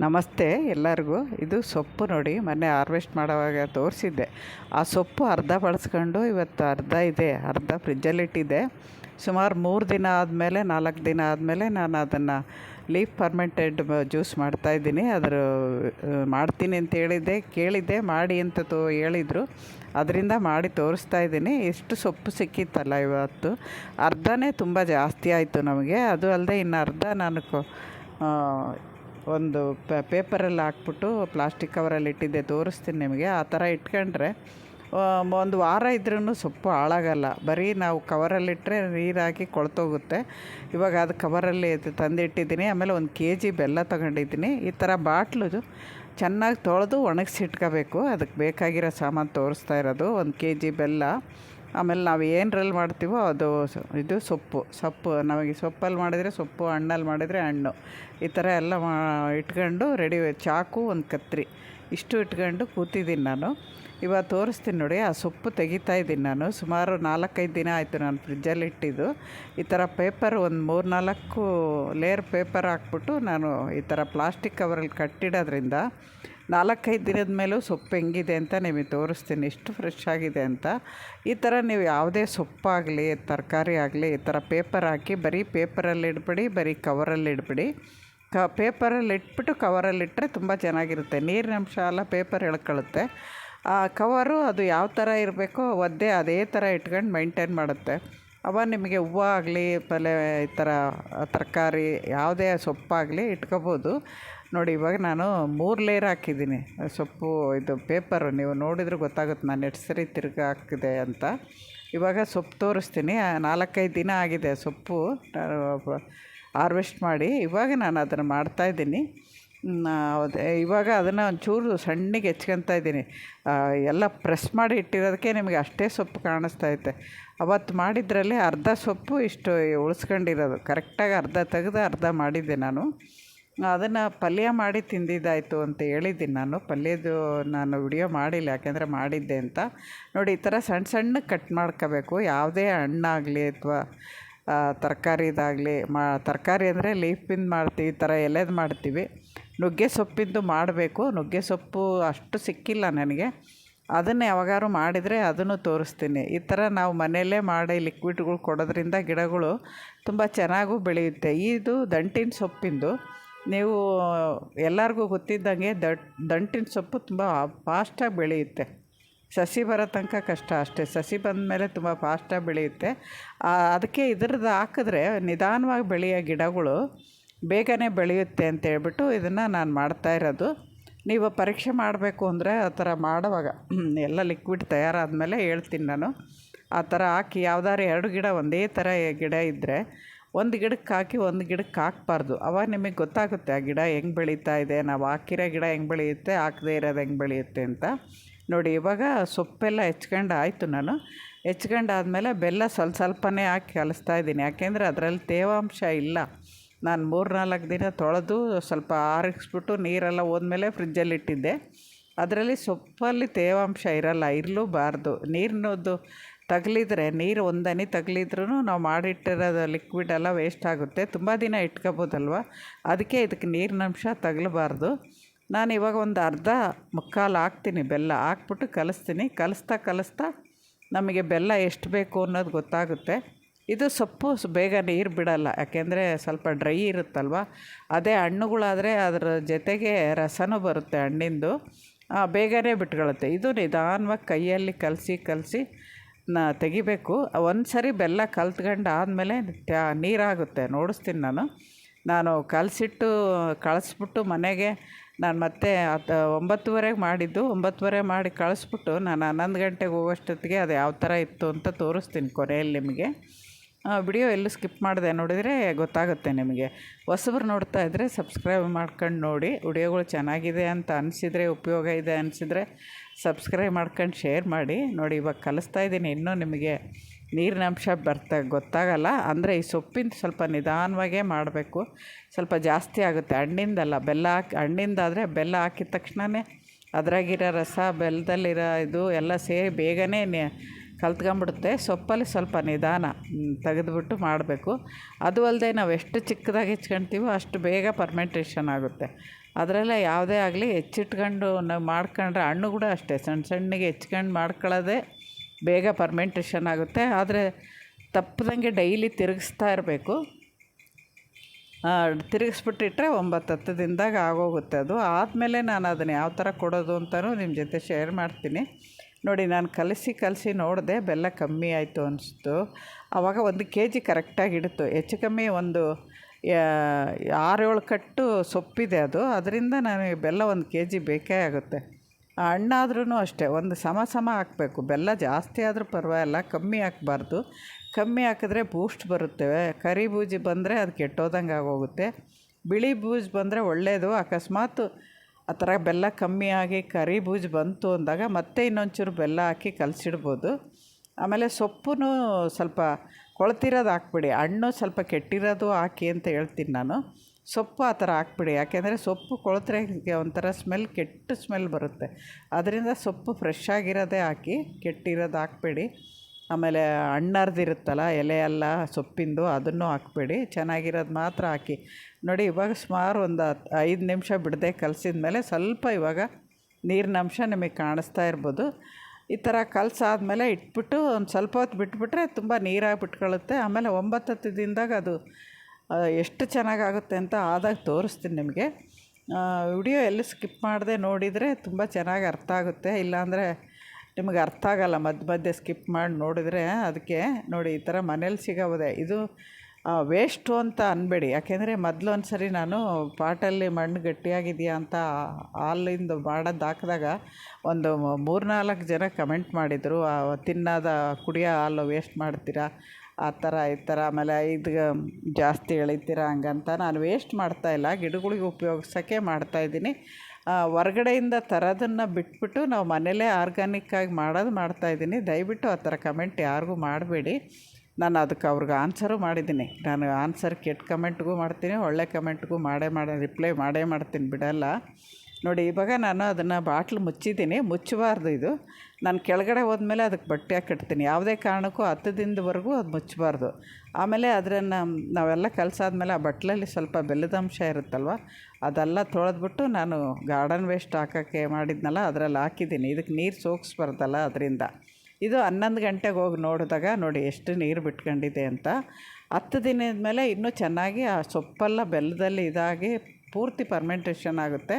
ನಮಸ್ತೆ ಎಲ್ಲರಿಗೂ. ಇದು ಸೊಪ್ಪು ನೋಡಿ, ಮೊನ್ನೆ ಹಾರ್ವೆಸ್ಟ್ ಮಾಡೋವಾಗ ತೋರಿಸಿದ್ದೆ. ಆ ಸೊಪ್ಪು ಅರ್ಧ ಬಳಸ್ಕೊಂಡು ಇವತ್ತು ಅರ್ಧ ಇದೆ, ಅರ್ಧ ಫ್ರಿಜ್ಜಲ್ಲಿಟ್ಟಿದೆ ಸುಮಾರು ಮೂರು ದಿನ ಆದಮೇಲೆ, ನಾಲ್ಕು ದಿನ ಆದಮೇಲೆ ನಾನು ಅದನ್ನು ಲೀಫ್ ಫರ್ಮೆಂಟೆಡ್ ಜ್ಯೂಸ್ ಮಾಡ್ತಾಯಿದ್ದೀನಿ ಅದರ ಮಾಡ್ತೀನಿ ಅಂತ ಹೇಳಿದ್ದೆ, ಕೇಳಿದ್ದೆ, ಮಾಡಿ ಅಂತ ತೋ, ಹೇಳಿದರು. ಅದರಿಂದ ಮಾಡಿ ತೋರಿಸ್ತಾ ಇದ್ದೀನಿ. ಎಷ್ಟು ಸೊಪ್ಪು ಸಿಕ್ಕಿತ್ತಲ್ಲ ಇವತ್ತು. ಅರ್ಧನೇ ತುಂಬ ಜಾಸ್ತಿ ಆಯಿತು ನಮಗೆ. ಅದು ಅಲ್ಲದೆ ಇನ್ನು ಅರ್ಧ ನಾನು ಒಂದು ಪೇಪರಲ್ಲಿ ಹಾಕ್ಬಿಟ್ಟು ಪ್ಲಾಸ್ಟಿಕ್ ಕವರಲ್ಲಿ ಇಟ್ಟಿದ್ದೆ, ತೋರಿಸ್ತೀನಿ ನಿಮಗೆ. ಆ ಥರ ಇಟ್ಕೊಂಡ್ರೆ ಒಂದು ವಾರ ಇದ್ರೂ ಸೊಪ್ಪು ಹಾಳಾಗಲ್ಲ. ಬರೀ ನಾವು ಕವರಲ್ಲಿಟ್ಟರೆ ನೀರಾಕಿ ಕೊಳ್ತೋಗುತ್ತೆ. ಇವಾಗ ಅದು ಕವರಲ್ಲಿ ತಂದಿಟ್ಟಿದ್ದೀನಿ. ಆಮೇಲೆ ಒಂದು ಕೆ ಜಿ ಬೆಲ್ಲ ತಗೊಂಡಿದ್ದೀನಿ. ಈ ಥರ ಬಾಟ್ಲು ಚೆನ್ನಾಗಿ ತೊಳೆದು ಒಣಗಿಸಿಟ್ಕೋಬೇಕು ಅದಕ್ಕೆ ಬೇಕಾಗಿರೋ ಸಾಮಾನು ತೋರಿಸ್ತಾ ಇರೋದು. ಒಂದು ಕೆ ಜಿ ಬೆಲ್ಲ. ಆಮೇಲೆ ನಾವು ಏನರಲ್ಲಿ ಮಾಡ್ತೀವೋ ಅದು ಇದು ಸೊಪ್ಪು ಸೊಪ್ಪು. ನಮಗೆ ಸೊಪ್ಪಲ್ಲಿ ಮಾಡಿದರೆ ಸೊಪ್ಪು, ಹಣ್ಣಲ್ಲಿ ಮಾಡಿದರೆ ಹಣ್ಣು. ಈ ಥರ ಎಲ್ಲ ಮಾ, ಇಟ್ಕೊಂಡು ರೆಡಿ ಚಾಕು, ಒಂದು ಕತ್ತರಿ ಇಷ್ಟು ಇಟ್ಕೊಂಡು ಕೂತಿದ್ದೀನಿ ನಾನು. ಇವಾಗ ತೋರಿಸ್ತೀನಿ ನೋಡಿ, ಆ ಸೊಪ್ಪು ತೆಗಿತಾ ಇದ್ದೀನಿ ನಾನು. ಸುಮಾರು ನಾಲ್ಕೈದು ದಿನ ಆಯಿತು ನಾನು ಫ್ರಿಜ್ಜಲ್ಲಿ ಇಟ್ಟಿದ್ದು. ಈ ಥರ ಪೇಪರ್ ಒಂದು ಮೂರು ನಾಲ್ಕು ಲೇಯರ್ ಪೇಪರ್ ಹಾಕ್ಬಿಟ್ಟು ನಾನು ಈ ಥರ ಪ್ಲಾಸ್ಟಿಕ್ ಕವರಲ್ಲಿ ಕಟ್ಟಿಡೋದ್ರಿಂದ ನಾಲ್ಕೈದು ದಿನದ ಮೇಲೂ ಸೊಪ್ಪು ಹೆಂಗಿದೆ ಅಂತ ನಿಮಗೆ ತೋರಿಸ್ತೀನಿ. ಎಷ್ಟು ಫ್ರೆಶ್ ಆಗಿದೆ ಅಂತ. ಈ ಥರ ನೀವು ಯಾವುದೇ ಸೊಪ್ಪಾಗಲಿ, ತರಕಾರಿ ಆಗಲಿ, ಈ ಥರ ಪೇಪರ್ ಹಾಕಿ, ಬರೀ ಪೇಪರಲ್ಲಿ ಇಡ್ಬಿಡಿ, ಬರೀ ಕವರಲ್ಲಿ ಇಡ್ಬಿಡಿ. ಕ ಪೇಪರಲ್ಲಿ ಇಟ್ಬಿಟ್ಟು ಕವರಲ್ಲಿ ಇಟ್ಟರೆ ತುಂಬ ಚೆನ್ನಾಗಿರುತ್ತೆ. ನೀರಿನ ಅಂಶ ಎಲ್ಲ ಪೇಪರ್ ಎಳ್ಕೊಳ್ಳುತ್ತೆ ಆ ಕವರು ಅದು ಯಾವ ಥರ ಇರಬೇಕೋ ಒದ್ದೆ ಅದೇ ಥರ ಇಟ್ಕೊಂಡು ಮೈಂಟೈನ್ ಮಾಡುತ್ತೆ. ಅವ ನಿಮಗೆ ಹೂವು ಆಗಲಿ ಪಲ್ಯ ಈ ಥರ, ತರಕಾರಿ ಯಾವುದೇ ಸೊಪ್ಪಾಗಲಿ ಇಟ್ಕೋಬೋದು. ನೋಡಿ, ಇವಾಗ ನಾನು ಮೂರು ಲೇಯರ್ ಹಾಕಿದ್ದೀನಿ. ಸೊಪ್ಪು, ಇದು ಪೇಪರು ನೀವು ನೋಡಿದ್ರೆ ಗೊತ್ತಾಗುತ್ತೆ ನಾನು ಎಷ್ಟು ಸರಿ ತಿರ್ಗಿ ಹಾಕಿದೆ ಅಂತ. ಇವಾಗ ಸೊಪ್ಪು ತೋರಿಸ್ತೀನಿ. ನಾಲ್ಕೈದು ದಿನ ಆಗಿದೆ ಸೊಪ್ಪು. ಹಾರ್ವೆಸ್ಟ್ ಮಾಡಿ ಇವಾಗ ನಾನು ಅದನ್ನು ಮಾಡ್ತಾಯಿದ್ದೀನಿ ಇವಾಗ ಅದನ್ನು ಒಂಚೂರು ಸಣ್ಣಗೆ ಹೆಚ್ಕೊತಾ ಇದ್ದೀನಿ. ಎಲ್ಲ ಪ್ರೆಸ್ ಮಾಡಿ ಇಟ್ಟಿರೋದಕ್ಕೆ ನಿಮಗೆ ಅಷ್ಟೇ ಸೊಪ್ಪು ಕಾಣಿಸ್ತೈತೆ ಅವತ್ತು ಮಾಡಿದ್ರಲ್ಲಿ ಅರ್ಧ ಸೊಪ್ಪು ಇಷ್ಟು ಉಳಿಸ್ಕೊಂಡಿರೋದು. ಕರೆಕ್ಟಾಗಿ ಅರ್ಧ ತೆಗೆದು ಅರ್ಧ ಮಾಡಿದ್ದೆ ನಾನು. ಅದನ್ನು ಪಲ್ಯ ಮಾಡಿ ತಿಂದಿದ್ದಾಯಿತು ಅಂತ ಹೇಳಿದ್ದೀನಿ ನಾನು. ಪಲ್ಯದ್ದು ನಾನು ವಿಡಿಯೋ ಮಾಡಿಲ್ಲ, ಯಾಕೆಂದರೆ ಮಾಡಿದ್ದೆ ಅಂತ. ನೋಡಿ, ಈ ಥರ ಸಣ್ಣ ಸಣ್ಣಗೆ ಕಟ್ ಮಾಡ್ಕೋಬೇಕು. ಯಾವುದೇ ಹಣ್ಣಾಗಲಿ ಅಥವಾ ತರಕಾರಿದಾಗಲಿ, ಮಾ, ತರಕಾರಿ ಅಂದರೆ ಲೀಫಿಂದ ಮಾಡ್ತೀವಿ, ಈ ಥರ ಎಲೆದು ಮಾಡ್ತೀವಿ. ನುಗ್ಗೆ ಸೊಪ್ಪಿಂದು ಮಾಡಬೇಕು. ನುಗ್ಗೆ ಸೊಪ್ಪು ಅಷ್ಟು ಸಿಕ್ಕಿಲ್ಲ ನನಗೆ. ಅದನ್ನು ಯಾವಾಗಾದ್ರು ಮಾಡಿದರೆ ಅದನ್ನು ತೋರಿಸ್ತೀನಿ. ಈ ಥರ ನಾವು ಮನೆಯಲ್ಲೇ ಮಾಡಿ ಲಿಕ್ವಿಡ್ಗಳು ಕೊಡೋದ್ರಿಂದ ಗಿಡಗಳು ತುಂಬ ಚೆನ್ನಾಗೂ ಬೆಳೆಯುತ್ತೆ. ಇದು ದಂಟಿನ ಸೊಪ್ಪಿಂದು. ನೀವು ಎಲ್ಲರಿಗೂ ಗೊತ್ತಿದ್ದಂಗೆ ದಂಟಿನ ಸೊಪ್ಪು ತುಂಬ ಫಾಸ್ಟಾಗಿ ಬೆಳೆಯುತ್ತೆ. ಸಸಿ ಬರೋ ತನಕ ಕಷ್ಟ ಅಷ್ಟೇ. ಸಸಿ ಬಂದ ಮೇಲೆ ತುಂಬ ಫಾಸ್ಟಾಗಿ ಬೆಳೆಯುತ್ತೆ. ಅದಕ್ಕೆ ಇದ್ರದ್ದು ಹಾಕಿದ್ರೆ ನಿಧಾನವಾಗಿ ಬೆಳೆಯೋ ಗಿಡಗಳು ಬೇಗನೆ ಬೆಳೆಯುತ್ತೆ ಅಂತ ಹೇಳ್ಬಿಟ್ಟು ಇದನ್ನು ನಾನು ಮಾಡ್ತಾ ಇರೋದು. ನೀವು ಪರೀಕ್ಷೆ ಮಾಡಬೇಕು ಅಂದರೆ ಆ ಥರ ಮಾಡುವಾಗ ಎಲ್ಲ ಲಿಕ್ವಿಡ್ ತಯಾರಾದ ಮೇಲೆ ಹೇಳ್ತೀನಿ ನಾನು. ಆ ಥರ ಹಾಕಿ ಯಾವ್ದಾದ್ರು ಎರಡು ಗಿಡ ಒಂದೇ ಥರ ಗಿಡ ಇದ್ದರೆ ಒಂದು ಗಿಡಕ್ಕೆ ಹಾಕಿ, ಒಂದು ಗಿಡಕ್ಕೆ ಹಾಕ್ಬಾರ್ದು. ಅವಾಗ ನಿಮಗೆ ಗೊತ್ತಾಗುತ್ತೆ, ಆ ಗಿಡ ಹೆಂಗೆ ಬೆಳೀತಾ ಇದೆ? ನಾವು ಹಾಕಿರೋ ಗಿಡ ಹೆಂಗೆ ಬೆಳೆಯುತ್ತೆ? ಹಾಕದೇ ಇರೋದು ಹೆಂಗೆ ಬೆಳೆಯುತ್ತೆ? ಅಂತ. ನೋಡಿ, ಇವಾಗ ಸೊಪ್ಪೆಲ್ಲ ಹೆಚ್ಕೊಂಡು ಆಯಿತು ನಾನು. ಹೆಚ್ಕೊಂಡಾದ್ಮೇಲೆ ಬೆಲ್ಲ ಸ್ವಲ್ಪ ಸ್ವಲ್ಪನೇ ಹಾಕಿ ಕಲಿಸ್ತಾ ಇದ್ದೀನಿ. ಯಾಕೆಂದರೆ ಅದರಲ್ಲಿ ತೇವಾಂಶ ಇಲ್ಲ. ನಾನು ಮೂರು ನಾಲ್ಕು ದಿನ ತೊಳೆದು ಸ್ವಲ್ಪ ಆರಿಸ್ಬಿಟ್ಟು ನೀರೆಲ್ಲ ಹೋದ್ಮೇಲೆ ಫ್ರಿಜ್ಜಲ್ಲಿ ಇಟ್ಟಿದ್ದೆ. ಅದರಲ್ಲಿ ಸೊಪ್ಪಲ್ಲಿ ತೇವಾಂಶ ಇರಲ್ಲ, ಇರಲೂಬಾರ್ದು. ನೀರಿನದ್ದು ತಗಲಿದ್ರೆ, ನೀರು ಒಂದು ಹನಿ ತಗಲಿದ್ರೂ ನಾವು ಮಾಡಿಟ್ಟಿರೋದು ಲಿಕ್ವಿಡ್ ಎಲ್ಲ ವೇಸ್ಟ್ ಆಗುತ್ತೆ. ತುಂಬ ದಿನ ಇಟ್ಕೋಬೋದಲ್ವ? ಅದಕ್ಕೆ ಇದಕ್ಕೆ ನೀರಿನಂಶ ತಗಲಬಾರ್ದು. ನಾನು ಇವಾಗ ಒಂದು ಅರ್ಧ ಮುಕ್ಕಾಲು ಹಾಕ್ತೀನಿ ಬೆಲ್ಲ. ಹಾಕ್ಬಿಟ್ಟು ಕಲಿಸ್ತೀನಿ. ಕಲಿಸ್ತಾ ಕಲಿಸ್ತಾ ನಮಗೆ ಬೆಲ್ಲ ಎಷ್ಟು ಬೇಕು ಅನ್ನೋದು ಗೊತ್ತಾಗುತ್ತೆ. ಇದು ಸೊಪ್ಪು ಬೇಗ ನೀರು ಬಿಡಲ್ಲ. ಯಾಕೆಂದರೆ ಸ್ವಲ್ಪ ಡ್ರೈ ಇರುತ್ತಲ್ವ? ಅದೇ ಹಣ್ಣುಗಳಾದರೆ ಅದರ ಜೊತೆಗೆ ರಸನೂ ಬರುತ್ತೆ ಹಣ್ಣಿಂದು. ಬೇಗನೆ ಬಿಟ್ಕೊಳ್ಳುತ್ತೆ ಇದು ನಿಧಾನವಾಗಿ ಕೈಯಲ್ಲಿ ಕಲಸಿ ಕಲಸಿ ನ ತೆಗಿಬೇಕು. ಒಂದು ಸರಿ ಬೆಲ್ಲ ಕಲ್ತ್ಕೊಂಡು ಆದಮೇಲೆ ನೀರಾಗುತ್ತೆ. ನೋಡಿಸ್ತೀನಿ ನಾನು. ನಾನು ಕಲಸಿಟ್ಟು, ಕಳಿಸ್ಬಿಟ್ಟು ಮನೆಗೆ ನಾನು ಮತ್ತೆ ಅದು ಒಂಬತ್ತುವರೆಗೆ ಮಾಡಿದ್ದು. ಒಂಬತ್ತುವರೆ ಮಾಡಿ ಕಳಿಸ್ಬಿಟ್ಟು ನಾನು ಹನ್ನೊಂದು ಗಂಟೆಗೆ ಹೋಗೋಷ್ಟೊತ್ತಿಗೆ ಅದು ಯಾವ ಥರ ಇತ್ತು ಅಂತ ತೋರಿಸ್ತೀನಿ ಕೊನೆಯಲ್ಲಿ ನಿಮಗೆ. ವಿಡಿಯೋ ಎಲ್ಲೂ ಸ್ಕಿಪ್ ಮಾಡಿದೆ ನೋಡಿದರೆ ಗೊತ್ತಾಗುತ್ತೆ ನಿಮಗೆ. ಹೊಸಬ್ರು ನೋಡ್ತಾ ಇದ್ದರೆ ಸಬ್ಸ್ಕ್ರೈಬ್ ಮಾಡ್ಕೊಂಡು ನೋಡಿ. ವಿಡಿಯೋಗಳು ಚೆನ್ನಾಗಿದೆ ಅಂತ ಅನಿಸಿದರೆ, ಉಪಯೋಗ ಇದೆ ಅನಿಸಿದರೆ ಸಬ್ಸ್ಕ್ರೈಬ್ ಮಾಡ್ಕೊಂಡು ಶೇರ್ ಮಾಡಿ. ನೋಡಿ, ಇವಾಗ ಕಲಿಸ್ತಾ ಇದ್ದೀನಿ. ಇನ್ನೂ ನಿಮಗೆ ನೀರಿನ ಅಂಶ ಬರ್ತಾ ಗೊತ್ತಾಗಲ್ಲ. ಅಂದರೆ ಈ ಸೊಪ್ಪಿನ ಸ್ವಲ್ಪ ನಿಧಾನವಾಗೇ ಮಾಡಬೇಕು. ಸ್ವಲ್ಪ ಜಾಸ್ತಿ ಆಗುತ್ತೆ. ಹಣ್ಣಿಂದಲ್ಲ, ಬೆಲ್ಲ ಹಾಕಿ, ಹಣ್ಣಿಂದಾದರೆ ಬೆಲ್ಲ ಹಾಕಿದ ತಕ್ಷಣವೇ ಅದ್ರಾಗಿರೋ ರಸ ಬೆಲ್ಲದಲ್ಲಿರೋ ಇದು ಎಲ್ಲ ಸೇರಿ ಬೇಗನೆ ಕಲ್ತ್ಕೊಂಬಿಡುತ್ತೆ. ಸೊಪ್ಪಲ್ಲಿ ಸ್ವಲ್ಪ ನಿಧಾನ ತೆಗೆದುಬಿಟ್ಟು ಮಾಡಬೇಕು. ಅದು ಅಲ್ಲದೆ ನಾವು ಎಷ್ಟು ಚಿಕ್ಕದಾಗಿ ಹೆಚ್ಕೊಳ್ತೀವೋ ಅಷ್ಟು ಬೇಗ ಪರ್ಮೆಂಟೇಷನ್ ಆಗುತ್ತೆ. ಅದರಲ್ಲೇ ಯಾವುದೇ ಆಗಲಿ ಹೆಚ್ಚಿಟ್ಕೊಂಡು ನಾವು ಮಾಡ್ಕೊಂಡ್ರೆ ಹಣ್ಣು ಕೂಡ ಅಷ್ಟೇ ಸಣ್ಣ ಸಣ್ಣಗೆ ಹೆಚ್ಕೊಂಡು ಮಾಡ್ಕೊಳ್ಳೋದೇ ಬೇಗ ಪರ್ಮೆಂಟೇಷನ್ ಆಗುತ್ತೆ. ಆದರೆ ತಪ್ಪದಂಗೆ ಡೈಲಿ ತಿರುಗಿಸ್ತಾ ಇರಬೇಕು. ತಿರುಗಿಸ್ಬಿಟ್ಟಿಟ್ರೆ ಒಂಬತ್ತು ಹತ್ತು ದಿನದಾಗ ಆಗೋಗುತ್ತೆ ಅದು. ಆದಮೇಲೆ ನಾನು ಅದನ್ನು ಯಾವ ಥರ ಕೊಡೋದು ಅಂತಲೂ ನಿಮ್ಮ ಜೊತೆ ಶೇರ್ ಮಾಡ್ತೀನಿ. ನೋಡಿ, ನಾನು ಕಲಸಿ ಕಲಸಿ ನೋಡಿದೆ ಬೆಲ್ಲ ಕಮ್ಮಿ ಆಯಿತು ಅನಿಸ್ತು. ಆವಾಗ ಒಂದು ಕೆ ಜಿ ಕರೆಕ್ಟಾಗಿ ಇಡ್ತು ಹೆಚ್ಚು ಕಮ್ಮಿ ಒಂದು ಆರೇಳು ಕಟ್ಟು ಸೊಪ್ಪಿದೆ ಅದು. ಅದರಿಂದ ನನಗೆ ಬೆಲ್ಲ ಒಂದು ಕೆ ಜಿ ಬೇಕೇ ಆಗುತ್ತೆ. ಹಣ್ಣಾದ್ರೂ ಅಷ್ಟೇ, ಒಂದು ಸಮ ಸಮ ಹಾಕಬೇಕು. ಬೆಲ್ಲ ಜಾಸ್ತಿ ಆದರೂ ಪರವಾಗಿಲ್ಲ, ಕಮ್ಮಿ ಹಾಕಬಾರ್ದು. ಕಮ್ಮಿ ಹಾಕಿದ್ರೆ ಬೂಸ್ಟ್ ಬರುತ್ತೆ. ಕರಿ ಬೂಜಿ ಬಂದರೆ ಅದು ಕೆಟ್ಟೋದಂಗೆ ಆಗೋಗುತ್ತೆ. ಬಿಳಿ ಬೂಜು ಬಂದರೆ ಒಳ್ಳೆಯದು ಅಕಸ್ಮಾತ್ ಆ ಥರ ಬೆಲ್ಲ ಕಮ್ಮಿ ಆಗಿ ಕರಿ ಬೂಜು ಬಂತು ಅಂದಾಗ ಮತ್ತೆ ಇನ್ನೊಂಚೂರು ಬೆಲ್ಲ ಹಾಕಿ ಕಲಸಿಡ್ಬೋದು. ಆಮೇಲೆ ಸೊಪ್ಪು ಸ್ವಲ್ಪ ಕೊಳ್ತಿರೋದು ಹಾಕ್ಬಿಡಿ, ಹಣ್ಣು ಸ್ವಲ್ಪ ಕೆಟ್ಟಿರೋದು ಹಾಕಿ ಅಂತ ಹೇಳ್ತೀನಿ ನಾನು. ಸೊಪ್ಪು ಆ ಥರ ಹಾಕ್ಬಿಡಿ, ಯಾಕೆಂದರೆ ಸೊಪ್ಪು ಕೊಳೆತ್ರೆ ಒಂಥರ ಸ್ಮೆಲ್, ಕೆಟ್ಟ ಸ್ಮೆಲ್ ಬರುತ್ತೆ. ಅದರಿಂದ ಸೊಪ್ಪು ಫ್ರೆಶ್ ಆಗಿರೋದೇ ಹಾಕಿ, ಕೆಟ್ಟಿರೋದು ಹಾಕ್ಬೇಡಿ. ಆಮೇಲೆ ಹಣ್ಣರ್ದಿರುತ್ತಲ್ಲ ಎಲೆ ಎಲ್ಲ ಸೊಪ್ಪಿಂದು ಅದನ್ನು ಹಾಕ್ಬೇಡಿ. ಚೆನ್ನಾಗಿರೋದು ಮಾತ್ರ ಹಾಕಿ. ನೋಡಿ, ಇವಾಗ ಸುಮಾರು ಒಂದು ಐದು ನಿಮಿಷ ಬಿಡದೆ ಕಲಸಿದ ಮೇಲೆ ಸ್ವಲ್ಪ ಇವಾಗ ನೀರಿನ ಅಂಶ ನಿಮಗೆ ಕಾಣಿಸ್ತಾ ಇರ್ಬೋದು. ಈ ಥರ ಕಲಸಾದ್ಮೇಲೆ ಇಟ್ಬಿಟ್ಟು ಒಂದು ಸ್ವಲ್ಪ ಹೊತ್ತು ಬಿಟ್ಬಿಟ್ರೆ ತುಂಬ ನೀರಾಗಿ ಬಿಟ್ಕೊಳ್ಳುತ್ತೆ. ಆಮೇಲೆ ಒಂಬತ್ತು ಹತ್ತು ದಿನದಾಗ ಅದು ಎಷ್ಟು ಚೆನ್ನಾಗಾಗುತ್ತೆ ಅಂತ ಆದಾಗ ತೋರಿಸ್ತೀನಿ ನಿಮಗೆ. ವಿಡಿಯೋ ಎಲ್ಲಿ ಸ್ಕಿಪ್ ಮಾಡದೆ ನೋಡಿದರೆ ತುಂಬ ಚೆನ್ನಾಗಿ ಅರ್ಥ ಆಗುತ್ತೆ. ಇಲ್ಲಾಂದರೆ ನಿಮಗೆ ಅರ್ಥ ಆಗಲ್ಲ ಮಧ್ಯ ಮಧ್ಯೆ ಸ್ಕಿಪ್ ಮಾಡಿ ನೋಡಿದರೆ ಅದಕ್ಕೆ ನೋಡಿ ಈ ಥರ ಮನೇಲಿ ಸಿಗೋದೆ. ಇದು ವೇಸ್ಟು ಅಂತ ಅನ್ಬೇಡಿ. ಯಾಕೆಂದರೆ ಮೊದಲು ಒಂದು ಸರಿ ನಾನು ಪಾಟಲ್ಲಿ ಮಣ್ಣು ಗಟ್ಟಿಯಾಗಿದೆಯಾ ಅಂತ ಹಾಲಿಂದ ಮಾಡೋದು ಹಾಕಿದಾಗ ಒಂದು ಮೂರು ನಾಲ್ಕು ಜನ ಕಮೆಂಟ್ ಮಾಡಿದರು ತಿನ್ನೋದ ಕುಡಿಯೋ ಹಾಲು ವೇಸ್ಟ್ ಮಾಡ್ತೀರಾ? ಆ ಥರ, ಈ ಥರ, ಆಮೇಲೆ ಇದು ಜಾಸ್ತಿ ಎಳಿತೀರ ಹಂಗಂತ. ನಾನು ವೇಸ್ಟ್ ಮಾಡ್ತಾಯಿಲ್ಲ ಗಿಡಗಳಿಗೆ ಉಪಯೋಗಿಸೋಕ್ಕೆ ಮಾಡ್ತಾಯಿದ್ದೀನಿ ಹೊರ್ಗಡೆಯಿಂದ ತರೋದನ್ನು ಬಿಟ್ಬಿಟ್ಟು ನಾವು ಮನೇಲೇ ಆರ್ಗ್ಯಾನಿಕ್ಕಾಗಿ ಮಾಡೋದು ಮಾಡ್ತಾಯಿದ್ದೀನಿ ದಯವಿಟ್ಟು ಆ ಥರ ಕಮೆಂಟ್ ಯಾರಿಗೂ ಮಾಡಬೇಡಿ. ನಾನು ಅದಕ್ಕೆ ಅವ್ರಿಗೆ ಆನ್ಸರು ಮಾಡಿದ್ದೀನಿ. ನಾನು ಆನ್ಸರ್ ಕೆಟ್ಟ ಕಮೆಂಟ್ಗೂ ಮಾಡ್ತೀನಿ, ಒಳ್ಳೆ ಕಮೆಂಟ್ಗೂ ಮಾಡೇ ಮಾಡಿ ರಿಪ್ಲೈ ಮಾಡೇ ಮಾಡ್ತೀನಿ ಬಿಡೋಲ್ಲ. ನೋಡಿ, ಇವಾಗ ನಾನು ಅದನ್ನು ಬಾಟ್ಲು ಮುಚ್ಚಿದ್ದೀನಿ. ಮುಚ್ಚಬಾರ್ದು ಇದು. ನಾನು ಕೆಳಗಡೆ ಹೋದ್ಮೇಲೆ ಅದಕ್ಕೆ ಬಟ್ಟೆ ಕಟ್ತೀನಿ ಯಾವುದೇ ಕಾರಣಕ್ಕೂ ಹತ್ತು ದಿನದವರೆಗೂ ಅದು ಮುಚ್ಚಬಾರ್ದು. ಆಮೇಲೆ ಅದನ್ನು ನಾವೆಲ್ಲ ಕಲಸಾದ್ಮೇಲೆ ಆ ಬಟ್ಲಲ್ಲಿ ಸ್ವಲ್ಪ ಬೆಲ್ಲದ ಅಂಶ ಇರುತ್ತಲ್ವ, ಅದೆಲ್ಲ ತೊಳೆದ್ಬಿಟ್ಟು ನಾನು ಗಾರ್ಡನ್ ವೇಸ್ಟ್ ಹಾಕೋಕ್ಕೆ ಮಾಡಿದ್ನಲ್ಲ, ಅದರಲ್ಲಿ ಹಾಕಿದ್ದೀನಿ. ಇದಕ್ಕೆ ನೀರು ಸೋಕ್ಸ್ಬಾರ್ದಲ್ಲ ಅದರಿಂದ. ಇದು ಹನ್ನೊಂದು ಗಂಟೆಗೆ ಹೋಗಿ ನೋಡಿದಾಗ ನೋಡಿ ಎಷ್ಟು ನೀರು ಬಿಟ್ಕೊಂಡಿದೆ ಅಂತ. ಹತ್ತು ದಿನದ ಮೇಲೆ ಇನ್ನೂ ಚೆನ್ನಾಗಿ ಆ ಸೊಪ್ಪೆಲ್ಲ ಬೆಲ್ಲದಲ್ಲಿ ಇದಾಗಿ ಪೂರ್ತಿ ಪರ್ಮೆಂಟೇಷನ್ ಆಗುತ್ತೆ.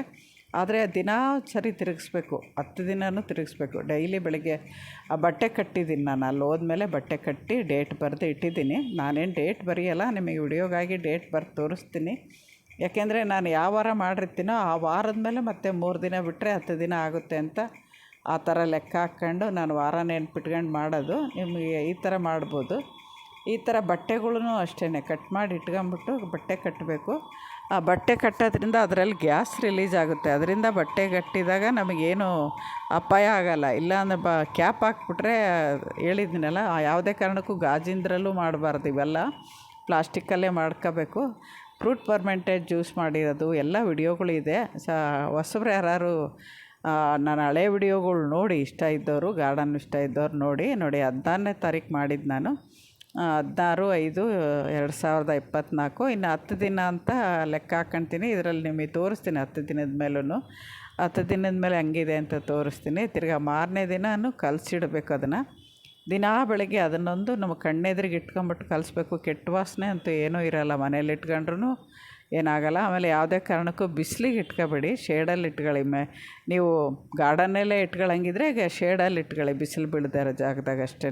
ಆದರೆ ದಿನ ಸರಿ ತಿರುಗಿಸ್ಬೇಕು. ಹತ್ತು ದಿನವೂ ತಿರುಗಿಸ್ಬೇಕು. ಡೈಲಿ ಬೆಳಗ್ಗೆ, ಆ ಬಟ್ಟೆ ಕಟ್ಟಿದ್ದೀನಿ ನಾನು. ಅಲ್ಲಿ ಹೋದ್ಮೇಲೆ ಬಟ್ಟೆ ಕಟ್ಟಿ ಡೇಟ್ ಬರೆದು ಇಟ್ಟಿದ್ದೀನಿ. ನಾನೇನು ಡೇಟ್ ಬರೆಯಲ್ಲ, ನಿಮಗೆ ವಿಡಿಯೋಗಾಗಿ ಡೇಟ್ ಬರೆದು ತೋರಿಸ್ತೀನಿ. ಯಾಕೆಂದರೆ ನಾನು ಯಾವ ವಾರ ಮಾಡಿರ್ತೀನೋ ಆ ವಾರದ ಮೇಲೆ ಮತ್ತೆ ಮೂರು ದಿನ ಬಿಟ್ಟರೆ ಹತ್ತು ದಿನ ಆಗುತ್ತೆ ಅಂತ ಆ ಥರ ಲೆಕ್ಕ ಹಾಕ್ಕೊಂಡು ನಾನು ವಾರ ನೆನ್ಪಿಟ್ಕೊಂಡು ಮಾಡೋದು. ನಿಮಗೆ ಈ ಥರ ಮಾಡ್ಬೋದು. ಈ ಥರ ಬಟ್ಟೆಗಳೂ ಅಷ್ಟೇ ಕಟ್ ಮಾಡಿ ಇಟ್ಕೊಂಬಿಟ್ಟು ಬಟ್ಟೆ ಕಟ್ಟಬೇಕು. ಆ ಬಟ್ಟೆ ಕಟ್ಟೋದ್ರಿಂದ ಅದರಲ್ಲಿ ಗ್ಯಾಸ್ ರಿಲೀಸ್ ಆಗುತ್ತೆ. ಅದರಿಂದ ಬಟ್ಟೆ ಕಟ್ಟಿದಾಗ ನಮಗೇನು ಅಪಾಯ ಆಗೋಲ್ಲ. ಇಲ್ಲಾಂದ್ರೆ ಬ ಕ್ಯಾಪ್ ಹಾಕ್ಬಿಟ್ರೆ ಹೇಳಿದ್ನಲ್ಲ ಯಾವುದೇ ಕಾರಣಕ್ಕೂ ಗಾಜಿಂದ್ರಲ್ಲೂ ಮಾಡಬಾರ್ದು ಇವೆಲ್ಲ. ಪ್ಲಾಸ್ಟಿಕ್ಕಲ್ಲೇ ಮಾಡ್ಕೋಬೇಕು. ಫ್ರೂಟ್ ಪರ್ಮೆಂಟೆಡ್ ಜ್ಯೂಸ್ ಮಾಡಿರೋದು, ಎಲ್ಲ ವಿಡಿಯೋಗಳಿದೆ. ಸ ಹೊಸಬ್ರು ಯಾರು ನಾನು ಹಳೆ ವಿಡಿಯೋಗಳು ನೋಡಿ, ಇಷ್ಟ ಇದ್ದವರು ಗಾರ್ಡನ್ ಇಷ್ಟ ಇದ್ದವ್ರು ನೋಡಿ ನೋಡಿ ಹದಿನಾರನೇ ತಾರೀಕು ಮಾಡಿದ್ದು ನಾನು. ಹದಿನಾರು, ಐದು, ಎರಡು ಸಾವಿರದ ಇಪ್ಪತ್ತ್ನಾಲ್ಕು ಇನ್ನು ಹತ್ತು ದಿನ ಅಂತ ಲೆಕ್ಕ ಹಾಕ್ಕೊಂತೀನಿ ಇದರಲ್ಲಿ ನಿಮಗೆ ತೋರಿಸ್ತೀನಿ ಹತ್ತು ದಿನದ ಮೇಲೂ ಹತ್ತು ದಿನದ ಮೇಲೆ ಹಂಗಿದೆ ಅಂತ ತೋರಿಸ್ತೀನಿ. ತಿರ್ಗಿ ಮಾರನೇ ದಿನವೂ ಕಲಸಿಡ್ಬೇಕು ಅದನ್ನು. ದಿನಾ ಬೆಳಗ್ಗೆ ಅದನ್ನೊಂದು ನಮ್ಮ ಕಣ್ಣೆದ್ರಿಗೆ ಇಟ್ಕೊಂಬಿಟ್ಟು ಕಲಿಸ್ಬೇಕು. ಕೆಟ್ಟ ವಾಸನೆ ಅಂತೂ ಏನೂ ಇರೋಲ್ಲ. ಮನೇಲಿ ಇಟ್ಕೊಂಡ್ರೂ ಏನಾಗಲ್ಲ. ಆಮೇಲೆ ಯಾವುದೇ ಕಾರಣಕ್ಕೂ ಬಿಸಿಲಿಗೆ ಇಟ್ಕೊಬೇಡಿ. ಶೇಡಲ್ಲಿ ಇಟ್ಕೊಳ್ಳಿ. ಮೇ, ನೀವು ಗಾರ್ಡನ್ನಲ್ಲೇ ಇಟ್ಕೊಳ್ಳಂಗಿದ್ರೆ ಶೇಡಲ್ಲಿ ಇಟ್ಕೊಳ್ಳಿ. ಬಿಸಿಲು ಬೀಳದಾರ ಜಾಗದಾಗ ಅಷ್ಟೇ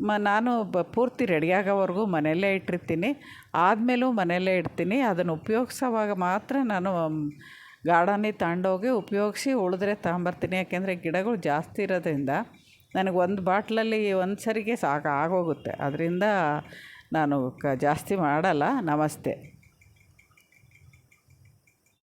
ಮ, ನಾನು ಬ ಪೂರ್ತಿ ರೆಡಿಯಾಗೋವರೆಗೂ ಮನೆಯಲ್ಲೇ ಇಟ್ಟಿರ್ತೀನಿ. ಆದಮೇಲೂ ಮನೆಯಲ್ಲೇ ಇಡ್ತೀನಿ. ಅದನ್ನು ಉಪಯೋಗ್ಸೋವಾಗ ಮಾತ್ರ ನಾನು ಗಾರ್ಡನಿಗೆ ತಗೊಂಡೋಗಿ ಉಪಯೋಗಿಸಿ ಉಳಿದ್ರೆ ತಗೊಂಬರ್ತೀನಿ. ಯಾಕೆಂದರೆ ಗಿಡಗಳು ಜಾಸ್ತಿ ಇರೋದ್ರಿಂದ ನನಗೆ ಒಂದು ಬಾಟ್ಲಲ್ಲಿ ಒಂದು ಸರಿಗೆ ಸಾಕು, ಆಗೋಗುತ್ತೆ. ಅದರಿಂದ ನಾನು ಕ, ಜಾಸ್ತಿ ಮಾಡೋಲ್ಲ. ನಮಸ್ತೆ.